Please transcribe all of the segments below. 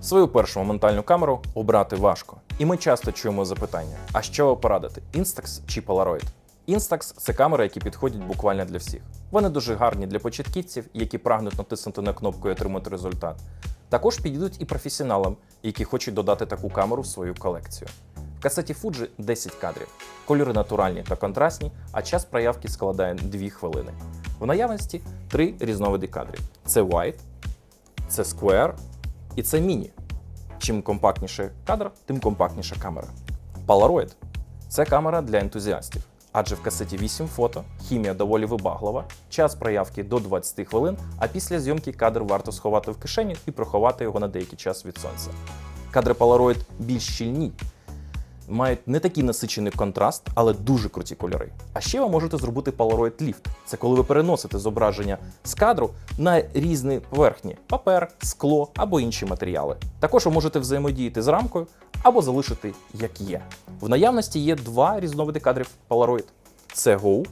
Свою першу моментальну камеру обрати важко. І ми часто чуємо запитання: а що порадити? Instax чи Polaroid? Instax – це камери, які підходять буквально для всіх. Вони дуже гарні для початківців, які прагнуть натиснути на кнопку і отримати результат. Також підійдуть і професіоналам, які хочуть додати таку камеру в свою колекцію. В касеті Fuji 10 кадрів. Кольори натуральні та контрастні, а час проявки складає 2 хвилини. В наявності три різновиди кадрів: це White, це Square і це Mini. Чим компактніше кадр, тим компактніша камера. Polaroid – це камера для ентузіастів, адже в касеті 8 фото, хімія доволі вибаглива, час проявки до 20 хвилин, а після зйомки кадр варто сховати в кишеню і проховати його на деякий час від сонця. Кадри Polaroid більш щільні, мають не такий насичений контраст, але дуже круті кольори. А ще ви можете зробити Polaroid Lift. Це коли ви переносите зображення з кадру на різні поверхні: папер, скло або інші матеріали. Також ви можете взаємодіяти з рамкою або залишити як є. В наявності є два різновиди кадрів Polaroid: це Go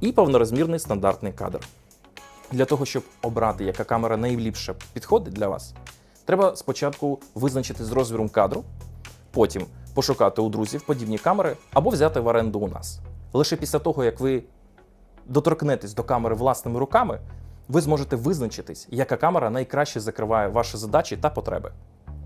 і повнорозмірний стандартний кадр. Для того, щоб обрати, яка камера найліпше підходить для вас, треба спочатку визначити з розміром кадру, потім пошукати у друзів подібні камери або взяти в оренду у нас. Лише після того, як ви доторкнетесь до камери власними руками, ви зможете визначитись, яка камера найкраще закриває ваші задачі та потреби.